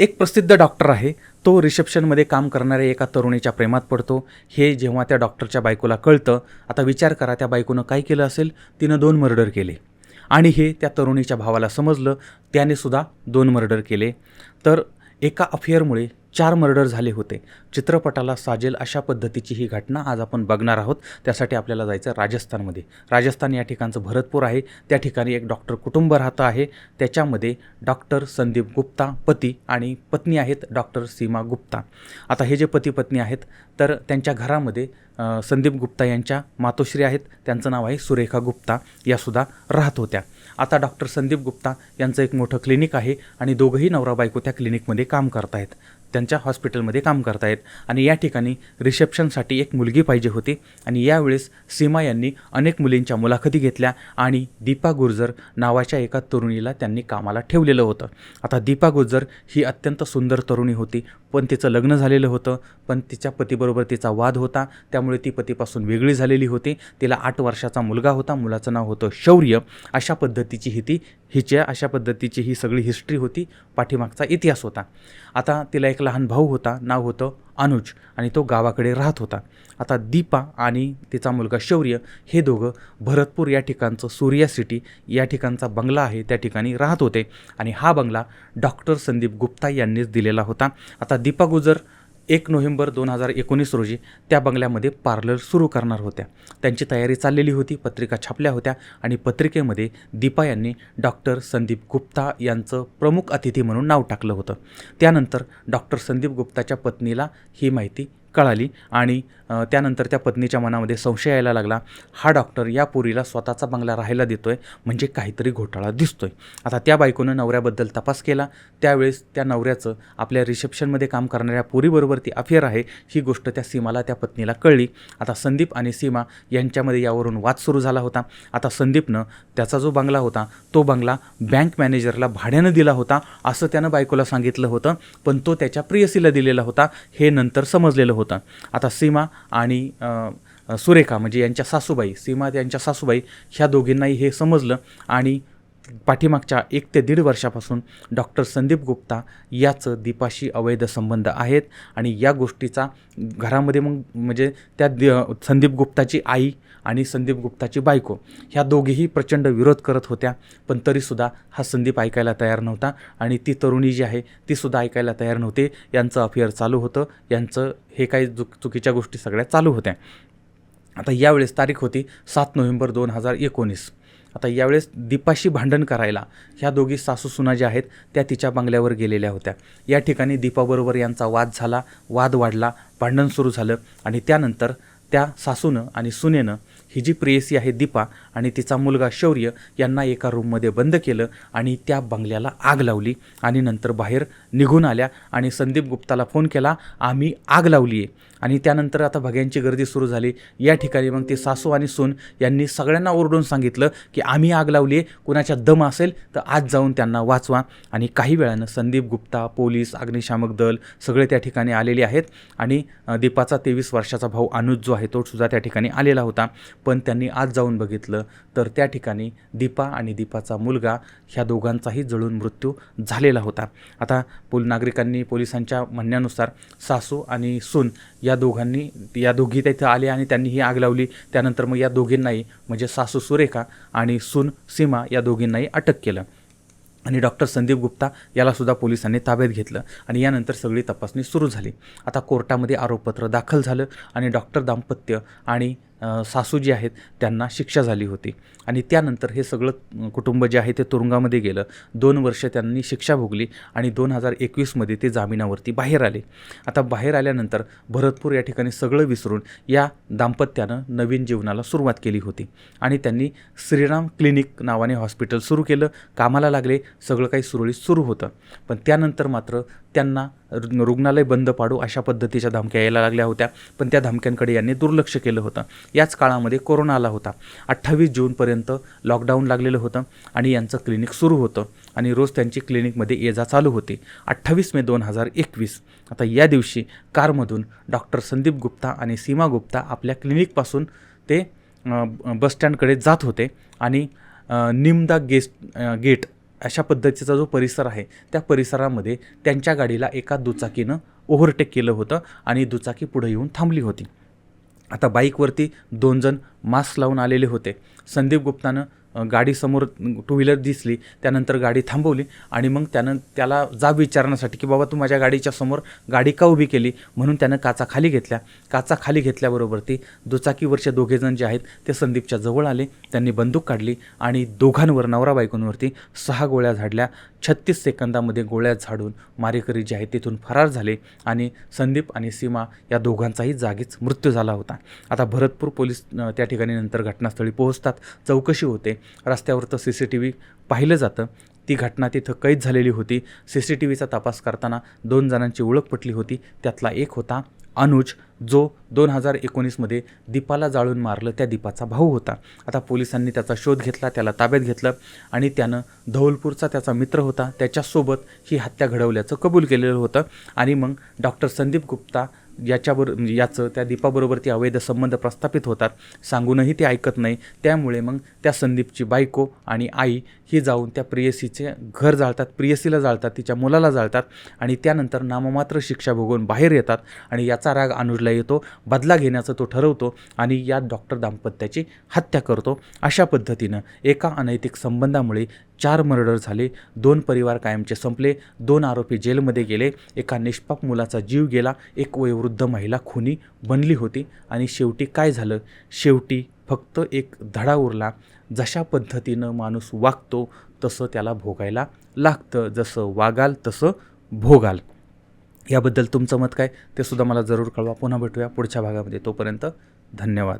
एक प्रसिद्ध डॉक्टर आहे. तो रिसेप्शनमध्ये काम करणाऱ्या एका तरुणीच्या प्रेमात पडतो. हे जेव्हा त्या डॉक्टरच्या बायकोला कळतं आता विचार करा त्या बायकोनं काय केलं असेल? तिनं दोन मर्डर केले. आणि हे त्या तरुणीच्या भावाला समजलं त्याने सुद्धा दोन मर्डर केले. तर एका अफेअरमुळे चार मर्डर झाले होते. चित्रपटाला साजेल अशा पद्धतीची ही घटना आज आपण बघणार आहोत. त्यासाठी आपल्याला जायचं राजस्थानमध्ये. राजस्थान या ठिकाणचं भरतपूर आहे. त्या ठिकाणी एक डॉक्टर कुटुंब राहतं आहे. त्याच्यामध्ये डॉक्टर संदीप गुप्ता पती आणि पत्नी आहेत डॉक्टर सीमा गुप्ता. आता हे जे पती पत्नी आहेत तर त्यांच्या घरामध्ये संदीप गुप्ता यांच्या मातोश्री आहेत. त्यांचं नाव आहे सुरेखा गुप्ता. यासुद्धा राहत होत्या. आता डॉक्टर संदीप गुप्ता यांचं एक मोठं क्लिनिक आहे आणि दोघंही नवरा बायको त्या क्लिनिकमध्ये काम करतायत. त्यांच्या हॉस्पिटलमध्ये काम करतायत. आणि या ठिकाणी रिसेप्शनसाठी एक मुलगी पाहिजे होती. आणि यावेळेस सीमा यांनी अनेक मुलींच्या मुलाखती घेतल्या आणि दीपा गुर्जर नावाच्या एका तरुणीला त्यांनी कामाला ठेवलेलं होतं. आता दीपा गुर्जर ही अत्यंत सुंदर तरुणी होती. पण तिचं लग्न झालेलं होतं. पण तिच्या पतीबरोबर तिचा वाद होता. त्यामुळे ती पतीपासून वेगळी झालेली होती. तिला आठ वर्षाचा मुलगा होता. मुलाचं नाव होतं शौर्य. अशा पद्धतीची ही ती हिच्या अशा पद्धतीची ही सगळी हिस्ट्री होती. पाठीमागचा इतिहास होता. आता तिला एक एक लहान भाऊ होता नाव होतं अनुज आणि तो गावाकडे राहत होता. आता दीपा आणि तिचा मुलगा शौर्य हे दोघं भरतपूर या ठिकाणचं सूर्या सिटी या ठिकाणचा बंगला आहे त्या ठिकाणी राहत होते. आणि हा बंगला डॉक्टर संदीप गुप्ता यांनीच दिलेला होता. आता दीपा गुजर एक नोव्हेंबर दोन हजार एकोणीस रोजी त्या बंगल्यामध्ये पार्लर सुरू करणार होत्या. त्यांची तयारी चाललेली होती पत्रिका छापल्या होत्या आणि पत्रिकेमध्ये दीपा यांनी डॉक्टर संदीप गुप्ता यांचं प्रमुख अतिथी म्हणून नाव टाकलं होतं. त्यानंतर डॉक्टर संदीप गुप्ताच्या पत्नीला ही माहिती कळाली आणि त्यानंतर त्या पत्नीच्या मनामध्ये संशय यायला लागला. हा डॉक्टर या पोरीला स्वतःचा बंगला राहायला देतोय म्हणजे काहीतरी घोटाळा दिसतोय. आता त्या बायकोनं नवऱ्याबद्दल तपास केला. त्यावेळेस त्या नवऱ्याचं आपल्या रिसेप्शनमध्ये काम करणाऱ्या पोरीबरोबर ती अफेअर आहे ही गोष्ट त्या सीमाला त्या पत्नीला कळली. आता संदीप आणि सीमा यांच्यामध्ये यावरून वाद सुरू झाला होता. आता संदीपनं त्याचा जो बंगला होता तो बंगला बँक मॅनेजरला भाड्यानं दिला होता असं त्यानं बायकोला सांगितलं होतं. पण तो त्याच्या प्रियसीला दिलेला होता हे नंतर समजलेलं होतं. आता सीमा आणि सुरेखा म्हणजे यांच्या सासूबाई सीमा यांच्या सासूबाई ह्या दोघींनाही हे समजलं. आणि पाठीमागच्या एक ते दीड वर्षापासून डॉक्टर संदीप गुप्ता याचं दीपाशी अवैध संबंध आहेत आणि या गोष्टीचा घरामध्ये मग म्हणजे त्या द- संदीप गुप्ताची आई आणि संदीप गुप्ताची बायको ह्या दोघीही प्रचंड विरोध करत होत्या पण तरीसुद्धा हा संदीप ऐकायला तयार नव्हता आणि ती तरुणी जी आहे तीसुद्धा ऐकायला तयार नव्हते. यांचं अफेअर चालू होतं यांचं हे काही चुक चुकीच्या गोष्टी सगळ्या चालू होत्या. आता यावेळेस तारीख होती सात नोव्हेंबर दोन हजार एकोणीस. आता यावेळेस दीपाशी भांडण करायला ह्या दोघी सासू सुना ज्या आहेत त्या तिच्या बंगल्यावर गेलेल्या होत्या. या ठिकाणी दीपाबरोबर यांचा वाद झाला वाद वाढला भांडण सुरू झालं आणि त्यानंतर त्या सासूनं आणि सुनेनं ही जी प्रेयसी आहे दीपा आणि तिचा मुलगा शौर्य यांना एका रूममध्ये बंद केलं आणि त्या बंगल्याला आग लावली आणि नंतर बाहेर निघून आल्या आणि संदीप गुप्ताला फोन केला आम्ही आग लावली आहे आणि त्यानंतर आता भग्यांची गर्दी सुरू झाली. या ठिकाणी मग ते सासू आणि सून यांनी सगळ्यांना ओरडून सांगितलं की आम्ही आग लावली आहे कुणाच्या दम असेल तर आज जाऊन त्यांना वाचवा. आणि काही वेळानं संदीप गुप्ता पोलीस अग्निशामक दल सगळे त्या ठिकाणी आलेले आहेत. आणि दीपाचा तेवीस वर्षाचा भाऊ अनुज जो आहे तो सुद्धा त्या ठिकाणी आलेला होता. पण त्यांनी आज जाऊन बघितलं तर त्या ठिकाणी दीपा आणि दीपाचा मुलगा ह्या दोघांचाही जळून मृत्यू झालेला होता. आता पोल नागरिकांनी पोलिसांच्या म्हणण्यानुसार सासू आणि सून या दोघांनी या दोघी तिथं आले आणि त्यांनी ही आग लावली. त्यानंतर मग या दोघींनाही म्हणजे सासू सुरेखा आणि सून सीमा या दोघींनाही अटक केलं. आणि डॉक्टर संदीप गुप्ता यालासुद्धा पोलिसांनी ताब्यात घेतलं आणि यानंतर सगळी तपासणी सुरू झाली. आता कोर्टामध्ये आरोपपत्र दाखल झालं आणि डॉक्टर दाम्पत्य आणि सासू जी आहेत त्यांना शिक्षा झाली होती. आणि त्यानंतर हे सगळं कुटुंब जे आहे ते तुरुंगामध्ये गेलं. दोन वर्ष त्यांनी शिक्षा भोगली आणि दोन हजार एकवीसमध्ये ते जामिनावरती बाहेर आले. आता बाहेर आल्यानंतर भरतपूर या ठिकाणी सगळं विसरून या दाम्पत्यानं नवीन जीवनाला सुरुवात केली होती. आणि त्यांनी श्रीराम क्लिनिक नावाने हॉस्पिटल सुरू केलं. कामाला लागले सगळं काही सुरळीत सुरू होतं. पण त्यानंतर मात्र त्यांना रुग्णालय बंद पाडू अशा पद्धतीच्या धमक्या यायला लागल्या होत्या. पण त्या धमक्यांकडे यांनी दुर्लक्ष केलं होतं. याच काळामध्ये कोरोना आला होता. अठ्ठावीस जूनपर्यंत लॉकडाऊन लागलेलं होतं आणि यांचं क्लिनिक सुरू होतं आणि रोज त्यांची क्लिनिकमध्ये ये जा चालू होती. अठ्ठावीस मे दोन हजार एकवीस. आता या दिवशी कारमधून डॉक्टर संदीप गुप्ता आणि सीमा गुप्ता आपल्या क्लिनिकपासून ते बसस्टँडकडे जात होते आणि निमदा गेस्ट गेट अशा पद्धतीचा जो परिसर आहे त्या परिसरामध्ये त्यांच्या गाडीला एका दुचाकीनं ओव्हरटेक केलं होतं आणि दुचाकी पुढे येऊन थांबली होती. आता बाईकवरती दोन जण मास्क लावून आलेले होते. संदीप गुप्तानं गाडीसमोर टू व्हीलर दिसली त्यानंतर गाडी थांबवली आणि मग त्यानं त्याला जाब विचारण्यासाठी की बाबा तू माझ्या गाडीच्या समोर गाडी का उभी केली? म्हणून त्यानं काचा खाली घेतल्या. काचा खाली घेतल्याबरोबर ती दुचाकीवरचे दोघेजण जे आहेत ते संदीपच्या जवळ आले त्यांनी बंदूक काढली आणि दोघांवर नवरा बायकोंवरती सहा गोळ्या झाडल्या. छत्तीस सेकंदामध्ये गोळ्या झाडून मारेकरी जे आहेत तिथून फरार झाले आणि संदीप आणि सीमा या दोघांचाही जागीच मृत्यू झाला होता. आता भरतपूर पोलीस त्या ठिकाणी नंतर घटनास्थळी पोहोचतात. चौकशी होते. रस्त्यावर तर सी सी टी व्ही पाहिलं जातं. ती घटना तिथं कैद झालेली होती. सी सी टी व्हीचा तपास करताना दोन जणांची ओळख पटली होती. त्यातला एक होता अनुज जो दोन हजार एकोणीसमध्ये दीपाला जाळून मारलं त्या दीपाचा भाऊ होता. आता पोलिसांनी त्याचा शोध घेतला त्याला ताब्यात घेतलं आणि त्यानं धौलपूरचा त्याचा मित्र होता. त्याच्यासोबत ही हत्या घडवल्याचं कबूल केलेलं होतं. आणि मग डॉक्टर संदीप गुप्ता याच्याबरो म्हणजे याचं त्या दीपाबरोबर ती अवैध संबंध प्रस्थापित होतात. सांगूनही ते ऐकत नाही. त्यामुळे मग त्या संदीपची बायको आणि आई ही जाऊन त्या प्रियसीचे घर जाळतात प्रियसीला जाळतात तिच्या मुलाला जाळतात आणि त्यानंतर नाममात्र शिक्षा भोगून बाहेर येतात आणि याचा राग अनुजला येतो बदला घेण्याचं तो ठरवतो आणि या डॉक्टर दाम्पत्याची हत्या करतो. अशा पद्धतीनं एका अनैतिक संबंधामुळे चार मर्डर झाले दोन परिवार कायमचे संपले दोन आरोपी जेलमध्ये गेले एका निष्पाप मुलाचा जीव गेला एक वयोवृद्ध महिला खुनी बनली होती आणि शेवटी काय झालं? शेवटी फक्त एक धडा उरला जशा पद्धतीनं माणूस वागतो तसं त्याला भोगायला लागतं. जसं वागाल तसं भोगाल. याबद्दल तुमचं मत काय? ते सुद्धा मला जरूर कळवा. पुन्हा भेटूया पुढच्या भागामध्ये. तोपर्यंत धन्यवाद.